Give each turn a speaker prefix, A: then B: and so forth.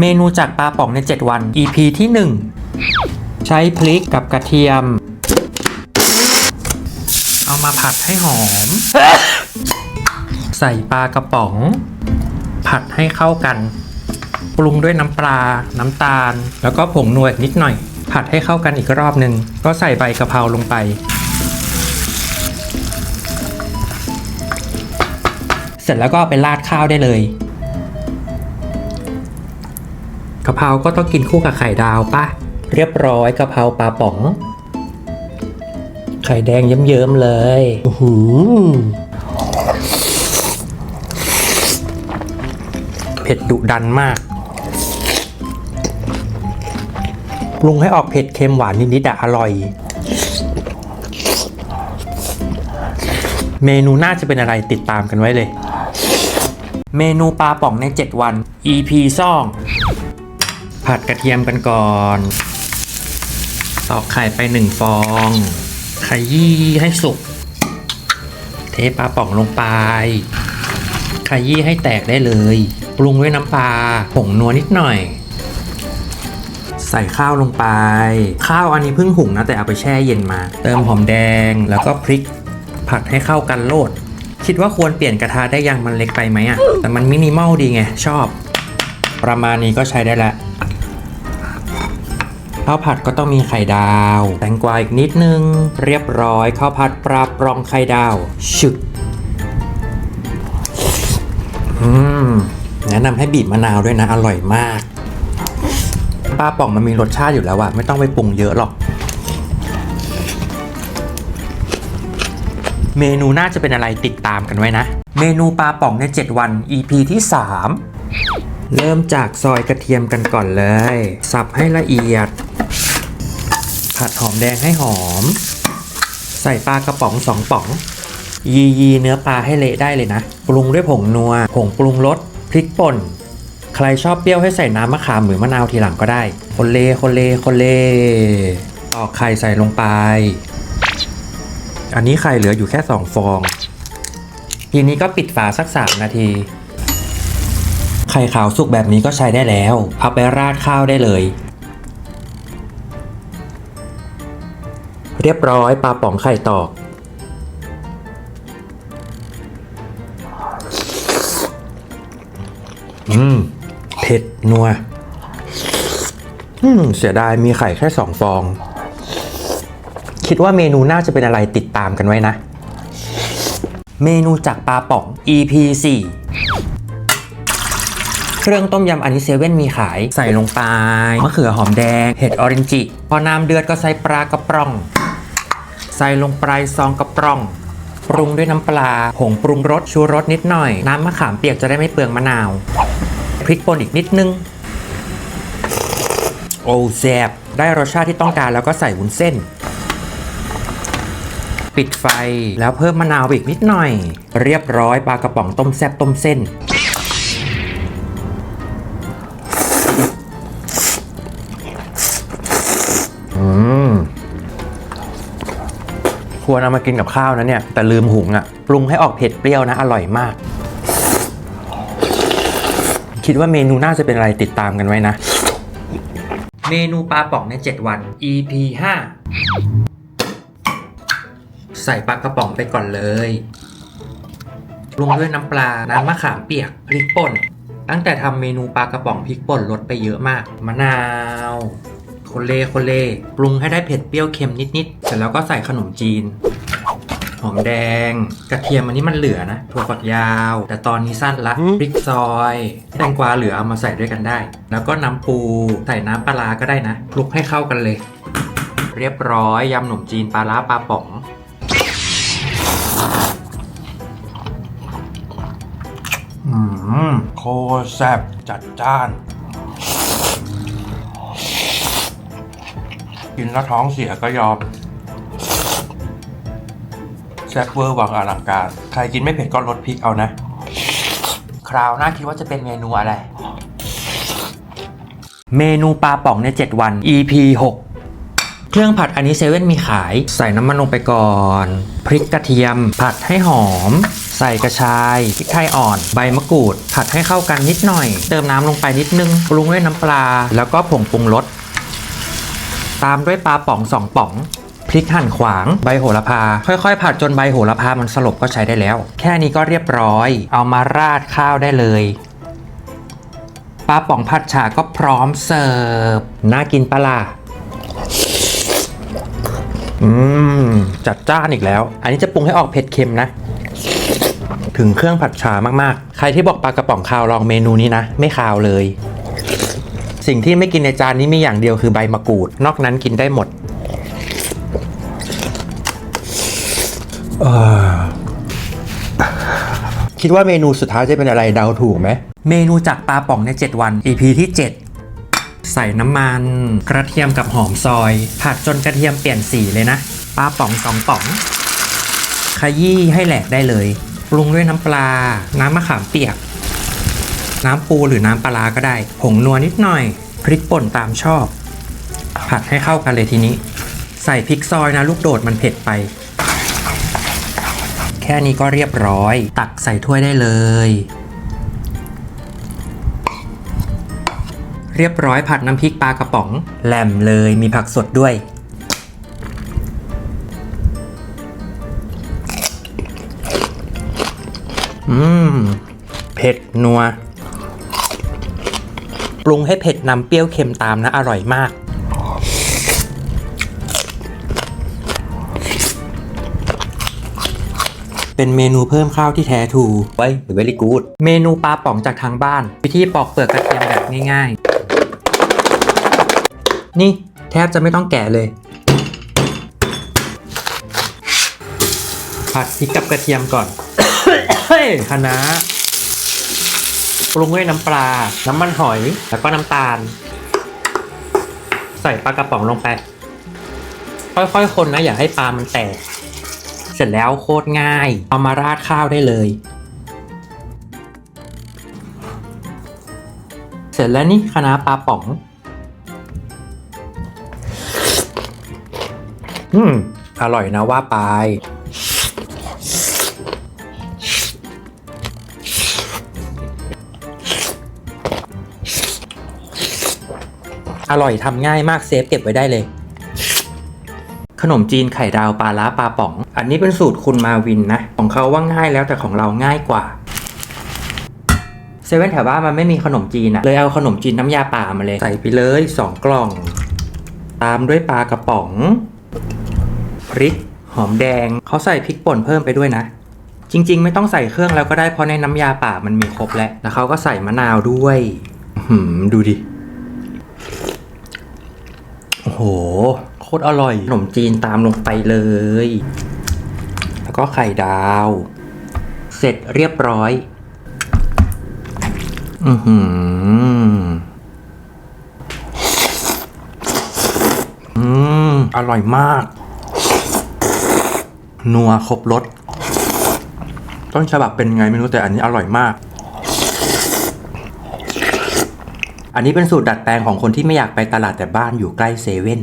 A: เมนูจากปลาป่องใน 7 วัน EP ที่ 1 ใช้พริกกับกระเทียม เอามาผัดให้หอม ใส่ปลากระป๋อง ผัดให้เข้ากัน ปรุงด้วยน้ำปลา น้ำตาล แล้วก็ผงนวดนิดหน่อย ผัดให้เข้ากันอีกรอบหนึ่งก็ใส่ใบกะเพราลงไป เสร็จแล้วก็ไปราดข้าวได้เลยะเพราก็ต้องกินคู่กับไข่ดาวป่ะเรียบร้อยกะเพราปลาป๋อง ไข่แดงเยิ้มๆเลยโอ้โหเผ็ดดุดันมากปรุงให้ออกเผ็ดเค็มหวานนิดๆอะอร่อย เมนูน่าจะเป็นอะไรติดตามกันไว้เลย เมนูปลาป่องใน 7 วัน EP ซ่อง ผัดกระเทียมกันก่อน ตอกไข่ไปหนึ่งฟอง ขยี้ให้สุก เทปลาป่องลงไป ขยี้ให้แตกได้เลย ปรุงด้วยน้ำปลาผงนัวนิดหน่อย ใส่ข้าวลงไป ข้าวอันนี้เพิ่งหุงนะแต่เอาไปแช่เย็นมา เติมหอมแดงแล้วก็พริก ผัดให้เข้ากันโลด คิดว่าควรเปลี่ยนกระทะได้ยังมันเล็กไปไหมอะแต่มันมินิมอลดีไงชอบประมาณนี้ก็ใช้ได้แล้ว ข้าวผัดก็ต้องมีไข่ดาว แตงกวาอีกนิดนึง เรียบร้อยข้าวผัดปลาปรองไข่ดาวชึกอืมแนะนำให้บีบมะนาวด้วยนะ อร่อยมากปลาป่องมันมีรสชาติอยู่แล้วอะไม่ต้องไปปรุงเยอะหรอก เมนูน่าจะเป็นอะไรติดตามกันไว้นะ เมนูปลาป่องใน 7 วัน EP ที่ 3 เริ่มจากซอยกระเทียมกันก่อนเลย สับให้ละเอียด ผัดหอมแดงให้หอม ใส่ปลากระป๋องสองป๋อง ยียีเนื้อปลาให้เละได้เลยนะ ปรุงด้วยผงนัว ผงปรุงรสพริกป่น ใครชอบเปรี้ยวให้ใส่น้ำมะขามหรือมะนาวทีหลังก็ได้ คนเลคนเลคนเลตอกไข่ใส่ลงไป อันนี้ไข่เหลืออยู่แค่2ฟอง ทีนี้ก็ปิดฝาสัก3นาทีไข่ขาวสุกแบบนี้ก็ใช้ได้แล้ว เอาไปราดข้าวได้เลย เรียบร้อยปลาป๋องไข่ตอก อืม เผ็ด นัว อืม เสียดายมีไข่แค่สองฟอง คิดว่าเมนูน่าจะเป็นอะไรติดตามกันไว้นะ เมนูจากปลาป่อง EP 4เครื่องต้มยำอันนี้เซเว่นมีขายใส่ลงไปมะเขือหอมแดง เห็ดออเรนจิ พอน้ำเดือดก็ใส่ปลากระป๋อง ใส่ลงไปซองกระป๋องปรุงด้วยน้ำปลา ผงปรุงรสชูรสนิดหน่อย น้ำมะขามเปียกจะได้ไม่เปลืองมะนาว พริกป่นอีกนิดนึง โอ้แซบได้รสชาติที่ต้องการแล้วก็ใส่วุ้นเส้น ปิดไฟแล้วเพิ่มมะนาวอีกนิดหน่อย เรียบร้อยปลากระป๋องต้มแซบต้มเส้น ควรเอามากินกับข้าวนะเนี่ย แต่ลืมหุงอะ่ะปรุงให้ออกเผ็ดเปรี้ยวนะ อร่อยมาก คิดว่าเมนูน่าจะเป็นอะไรติดตามกันไว้นะ เมนูปลาป่องใน 7 วัน EP 5 ใส่ปลากระป๋องไปก่อนเลยปรุงด้วยน้ำปลา น้ำมะขามเปียก พริกป่น ตั้งแต่ทำเมนูปลากระป๋องพริกป่นลดไปเยอะมาก มะนาว โคเลโคเลปรุงให้ได้เผ็ดเปรี้ยวเค็มนิดๆเสร็จแล้วก็ใส่ขนมจีนหอมแดง กระเทียมอันนี้มันเหลือนะถั่วฝักยาว แต่ตอนนี้สั้นละพริกซอย แตงกวาเหลือเอามาใส่ด้วยกันได้ แล้วก็น้ำปูใส่น้ำปลาร้าก็ได้นะคลุกให้เข้ากันเลย เรียบร้อยยำขนมจีนปลาร้าปลาป๋อง อืม โคตรแซ่บจัดจ้าน กินแล้วท้องเสียก็ยอมแซ่บเวอร์วังอลังการ ใครกินไม่เผ็ดก็ลดพริกเอานะ คราวหน้าคิดว่าจะเป็นเมนูอะไร เมนูปลาป่องใน 7 วัน EP 6เครื่องผัดอันนี้เซเว่นมีขาย ใส่น้ำมันลงไปก่อน พริกกระเทียม ผัดให้หอม ใส่กระชายพริกไทยอ่อน ใบมะกรูด ผัดให้เข้ากันนิดหน่อย เติมน้ำลงไปนิดนึง ปรุงด้วยน้ำปลา แล้วก็ผงปรุงรส ตามด้วยปลาป๋องสองป๋องพริกหั่นขวางใบโหระพา ค่อยๆ ผัดจนใบโหระพามันสลบก็ใช้ได้แล้ว แค่นี้ก็เรียบร้อย เอามาราดข้าวได้เลยปลาป๋องผัดฉาก็พร้อมเสิร์ฟน่ากินปะล่ะอืมจัดจ้านอีกแล้ว อันนี้จะปรุงให้ออกเผ็ดเค็มนะ ถึงเครื่องผัดฉามากๆ ใครที่บอกปลากระป๋องคาวลองเมนูนี้นะ ไม่คาวเลย สิ่งที่ไม่กินในจานนี้มีอย่างเดียวคือใบมะกรูด นอกนั้นกินได้หมดเอ่อคิดว่าเมนูสุดท้ายจะเป็นอะไรเดาถูกไหม เมนูจากปลาป่องใน 7 วัน EP ที่ 7 ใส่น้ำมัน กระเทียมกับหอมซอย ผัดจนกระเทียมเปลี่ยนสีเลยนะ ปลาป่องสองป่อง ขยี้ให้แหลกได้เลย ปรุงด้วยน้ำปลา น้ำมะขามเปียก น้ำปูหรือน้ำปลาก็ได้ ผงนัวนิดหน่อย พริกป่นตามชอบ ผัดให้เข้ากันเลยทีนี้ ใส่พริกซอยนะลูกโดดมันเผ็ดไป แค่นี้ก็เรียบร้อย ตักใส่ถ้วยได้เลย เรียบร้อยผัดน้ำพริกปลากระป๋อง แหลมเลยมีผักสดด้วยอืม เผ็ด นัว ปรุงให้เผ็ดนำเปรี้ยวเค็มตามนะอร่อยมากเป็นเมนูเพิ่มข้าวที่แท้ถูกไว้หรือ very good เมนูปลาป๋องจากทางบ้าน วิธีปอกเปลือกกระเทียมแบบง่าย ๆ นี่แทบจะไม่ต้องแกะเลย ผัดพริกกับกระเทียมก่อนเฮ้ยคะน้า ปรุงด้วยน้ำปลา น้ำมันหอย แล้วก็น้ำตาล ใส่ปลากระป๋องลงไป ค่อยๆ คนนะ อย่าให้ปลามันแตก เสร็จแล้วโคตรง่าย เอามาราดข้าวได้เลย เสร็จแล้วนี่คณะปลาป๋อง อืม อร่อยนะว่าไป อร่อยทำง่ายมากเซฟเก็บไว้ได้เลย ขนมจีนไข่ดาวปลาล้าปลาป๋อง อันนี้เป็นสูตรคุณมาวินนะ ของเขาว่าง่ายแล้วแต่ของเราง่ายกว่าเซเว่นแถวบ้านมันไม่มีขนมจีนอะเลยเอาขนมจีนน้ำยาป่ามาเลย ใส่ไปเลย 2 กล่อง ตามด้วยปลากระป๋องพริกหอมแดงเขาใส่พริกป่นเพิ่มไปด้วยนะ จริง ๆ ไม่ต้องใส่เครื่องแล้วก็ได้เพราะในน้ำยาป่ามันมีครบแล้วแล้วเขาก็ใส่มะนาวด้วยหืมดูดิ ห โคตรอร่อย ขนมจีนตามลงไปเลย แล้วก็ไข่ดาว เสร็จเรียบร้อย อือหืออืมอร่อยมาก นัวครบรสต้นฉบับเป็นไงไม่รู้แต่อันนี้อร่อยมาก อันนี้เป็นสูตรดัดแปลงของคนที่ไม่อยากไปตลาดแต่บ้านอยู่ใกล้เซเว่น